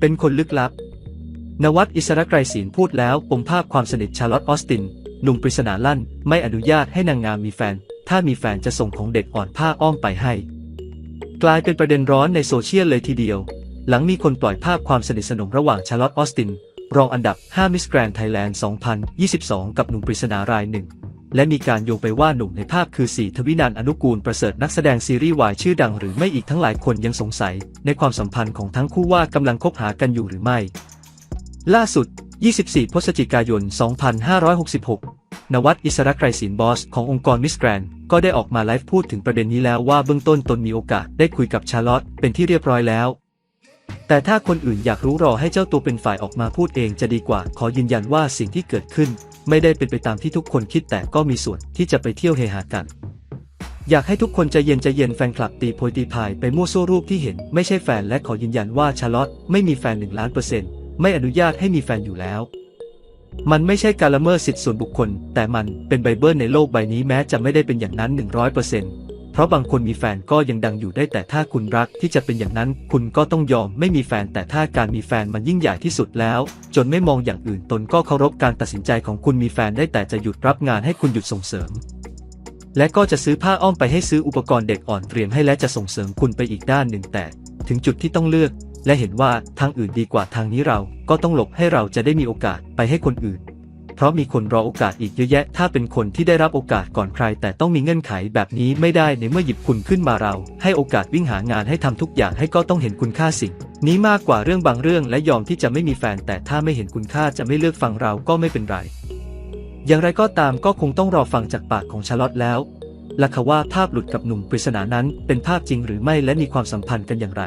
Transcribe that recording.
เป็นคนลึกลับ นวัดอิสระไกรศิลพูดแล้วปมภาพความสนิทชาร์ลอตออสตินหนุ่มปริศนาลั่น ไม่อนุญาตให้นางงามมีแฟน ถ้ามีแฟนจะส่งของเด็กอ่อนผ้าอ้อมไปให้ กลายเป็นประเด็นร้อนในโซเชียลเลยทีเดียว หลังมีคนปล่อยภาพความสนิทสนมระหว่างชาร์ลอตออสตินรองอันดับ 5 มิสแกรนไทยแลนด์ 2022 กับหนุ่มปริศนารายหนึ่ง และมีการโยงไปว่าหนุ่มในภาพคือสีทวินันท์อนุกูลประเสริฐนักแสดงซีรีส์วายชื่อดังหรือไม่อีกทั้งหลายคนยังสงสัย ในความสัมพันธ์ของทั้งคู่ว่ากำลังคบหากันอยู่หรือไม่ ล่าสุด 24 พฤศจิกายน 2566 นวัดอิสระไกรศิลบอสขององค์กรมิสแกรนก็ได้ออกมาไลฟ์พูดถึงประเด็นนี้แล้วว่าเบื้องต้นตนมีโอกาสได้คุยกับชาร์ลอตเป็นที่เรียบร้อยแล้ว แต่ถ้าคนอื่นอยากรู้รอให้เจ้าตัวเป็นฝ่ายออกมาพูดเองจะดีกว่า ขอยืนยันว่าสิ่งที่เกิดขึ้น ไม่ได้เป็นไปตามที่ทุกคนคิดแต่ก็มีส่วนที่จะไปเที่ยวเฮฮากัน อยากให้ทุกคนใจเย็นใจเย็นแฟนคลับตีโพยตีพายไปมั่วซั่วรูปที่เห็น ไม่ใช่แฟนและขอยืนยันว่าชาร์ลอตไม่มีแฟนหนึ่งล้านเปอร์เซ็นต์ไม่อนุญาตให้มีแฟนอยู่แล้ว มันไม่ใช่การละเมิดสิทธิส่วนบุคคล แต่มันเป็นไบเบิลในโลกใบนี้แม้จะไม่ได้เป็นอย่างนั้น 100%เพราะบางคนมีแฟนก็ยังดังอยู่ได้แต่ถ้าคุณรักที่จะเป็นอย่างนั้น คุณก็ต้องยอมไม่มีแฟนแต่ถ้าการมีแฟนมันยิ่งใหญ่ที่สุดแล้ว จนไม่มองอย่างอื่นตนก็เคารพการตัดสินใจของคุณมีแฟนได้แต่จะหยุดรับงานให้คุณหยุดส่งเสริม และก็จะซื้อผ้าอ้อมไปให้ซื้ออุปกรณ์เด็กอ่อนเตรียมให้และจะส่งเสริมคุณไปอีกด้านหนึ่งแต่ ถึงจุดที่ต้องเลือก และเห็นว่าทางอื่นดีกว่าทางนี้เราก็ต้องหลบให้เราจะได้มีโอกาสไปให้คนอื่น เพราะมีคนรอโอกาสอีกเยอะแยะ ถ้าเป็นคนที่ได้รับโอกาสก่อนใคร แต่ต้องมีเงื่อนไขแบบนี้ไม่ได้ในเมื่อหยิบคุณขึ้นมาเรา ให้โอกาสวิ่งหางานให้ทำทุกอย่างให้ก็ต้องเห็นคุณค่าสิ่งนี้มากกว่าเรื่องบางเรื่องและยอมที่จะไม่มีแฟน แต่ถ้าไม่เห็นคุณค่าจะไม่เลือกฟังเราก็ไม่เป็นไร อย่างไรก็ตามก็คงต้องรอฟังจากปากของชาร์ลอตแล้วล่ะค่ะว่าภาพหลุดกับหนุ่มปริศนานั้นเป็นภาพจริงหรือไม่และมีความสัมพันธ์กันอย่างไร